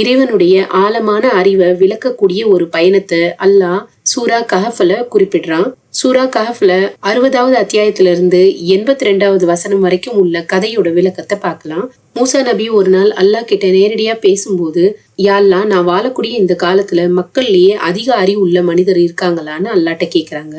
இறைவனுடைய ஆழமான அறிவை விளக்கக்கூடிய ஒரு பயணத்தை அல்லாஹ் சூரா கஹஃப்ல குறிப்பிடுறான். சூரா கஹஃப்ல அறுபதாவது அத்தியாயத்திலிருந்து எண்பத்தி ரெண்டாவது வசனம் வரைக்கும் உள்ள கதையோட விளக்கத்தை பார்க்கலாம். மூசா நபி ஒரு நாள் அல்லாஹ் கிட்ட நேரடியா பேசும்போது யாழ்லா நான் வாழக்கூடிய இந்த காலத்துல மக்கள்லயே அதிக அறிவு உள்ள மனிதர் இருக்காங்களான்னு அல்லாட்ட கேக்குறாங்க.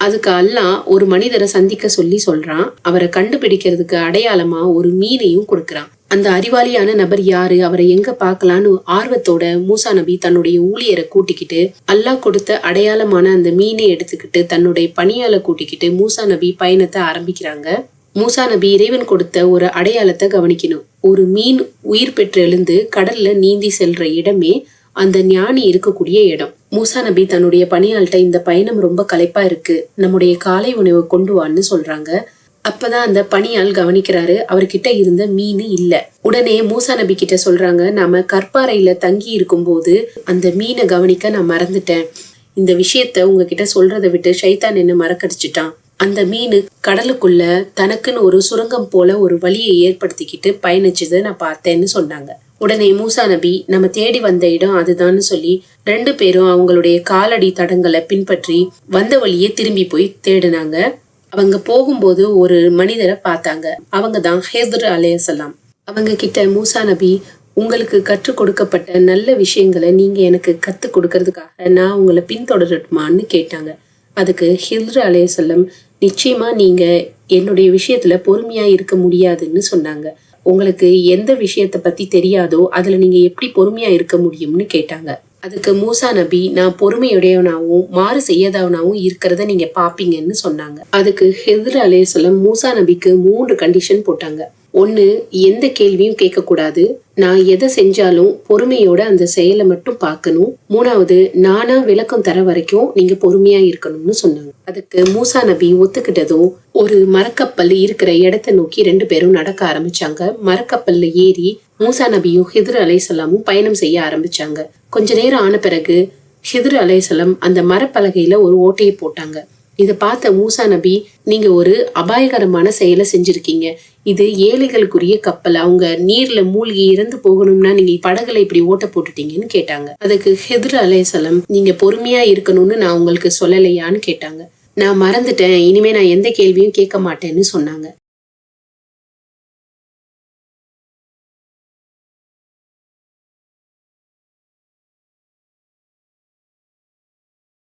அதுக்கு அல்லாஹ் ஒரு மனிதரை சந்திக்க சொல்லி சொல்றான். அவரை கண்டுபிடிக்கிறதுக்கு அடையாளமா ஒரு மீனையும் கொடுக்கறான். அந்த அறிவாளியான நபர் யாரு? அவரை எங்க பார்க்கலான்னு ஆர்வத்தோட மூசா நபி தன்னுடைய ஊழியரை கூட்டிக்கிட்டு அல்லாஹ் கொடுத்த அடையாளமான அந்த மீனை எடுத்துக்கிட்டு தன்னுடைய பணியாளை கூட்டிக்கிட்டு மூசா நபி பயணத்தை ஆரம்பிக்கிறாங்க. மூசா நபி இறைவன் கொடுத்த ஒரு அடையாளத்தை கவனிக்கணும். ஒரு மீன் உயிர் பெற்று எழுந்து கடல்ல நீந்தி செல்ற இடமே அந்த ஞானி இருக்கக்கூடிய இடம். மூசா நபி தன்னுடைய பணியாள்கிட்ட இந்த பயணம் ரொம்ப களைப்பா இருக்கு. நம்முடைய காலை உணவை கொண்டு வான்னு சொல்றாங்க. அப்பதான் அந்த பணியாள் கவனிக்கிறாரு. அவர்கிட்ட இருந்த மீன் இல்ல. உடனே மூசா நபி கிட்ட சொல்றாங்க நாம கற்பாறையில தங்கி இருக்கும்போது அந்த மீனை கவனிக்க நான் மறந்துட்டேன். இந்த விஷயத்த உங்ககிட்ட சொல்றதை விட்டு ஷைத்தான் என்ன மறக்கடிச்சிட்டான். அந்த மீன் கடலுக்குள்ள தனக்குன்னு ஒரு சுரங்கம் போல ஒரு வழியை ஏற்படுத்திக்கிட்டு பயணிச்சதை நான் பார்த்தேன்னு சொன்னாங்க. உடனே மூசா நபி நம்ம தேடி வந்த இடம் அதுதான்னு சொல்லி ரெண்டு பேரும் அவங்களுடைய காலடி தடங்களை பின்பற்றி வந்த வழியே திரும்பி போய் தேடினாங்க. அவங்க போகும்போது ஒரு மனிதரை பார்த்தாங்க. அவங்க தான் ஹேதர் அலையசலாம் அவங்க கிட்ட மூசா நபி உங்களுக்கு கற்றுக் கொடுக்கப்பட்ட நல்ல விஷயங்களை நீங்க எனக்கு கத்து கொடுக்கறதுக்காக நான் உங்களை பின்தொடரட்டுமான்னு கேட்டாங்க. அதுக்கு ஹில்ரு அலையசல்லம் நிச்சயமா நீங்க என்னுடைய விஷயத்துல பொறுமையா இருக்க முடியாதுன்னு சொன்னாங்க. உங்களுக்கு எந்த விஷயத்த பத்தி தெரியாதோ அதுல நீங்க எப்படி பொறுமையா இருக்க முடியும்னு கேட்டாங்க. அதுக்கு மூசா நபி நான் பொறுமையுடையவனாவும் மாறு செய்யாதவனாவும் இருக்கிறத நீங்க பாப்பீங்கன்னு சொன்னாங்க. அதுக்கு ஹெதர் அலேசலம் மூசா நபிக்கு மூன்று கண்டிஷன் போட்டாங்க. ஒன்று எந்த கேள்வியும் கேட்கக்கூடாது. நான் எதை செஞ்சாலும் பொறுமையோட அந்த செயலை மட்டும் பார்க்கணும். மூணாவது நானா விளக்கம் தர வரைக்கும் நீங்க பொறுமையா இருக்கணும்னு சொன்னாங்க. அதுக்கு மூசா நபி ஒத்துக்கிட்டதும் ஒரு மரக்கப்பல் இருக்கிற இடத்தை நோக்கி ரெண்டு பேரும் நடக்க ஆரம்பிச்சாங்க. மரக்கப்பல்ல ஏறி மூசா நபியும் ஹிதர் அலைசலாமும் பயணம் செய்ய ஆரம்பிச்சாங்க. கொஞ்ச நேரம் ஆன பிறகு ஹிதர் அலைசலம் அந்த மரப்பலகையில ஒரு ஓட்டையை போட்டாங்க. இதை பார்த்த மூசா நபி நீங்க ஒரு அபாயகரமான செயலை செஞ்சிருக்கீங்க. இது ஏழைகளுக்குரிய கப்பல். அவங்க நீர்ல மூழ்கி இறந்து போகணும்னா நீங்க படகுல இப்படி ஓட்ட போட்டுட்டீங்கன்னு கேட்டாங்க. அதுக்கு ஹெத்ரு அலேசலம் நீங்க பொறுமையா இருக்கணும்னு நான் உங்களுக்கு சொல்லலையான்னு கேட்டாங்க. நான் மறந்துட்டேன். இனிமே நான் எந்த கேள்வியும் கேட்க மாட்டேன்னு சொன்னாங்க.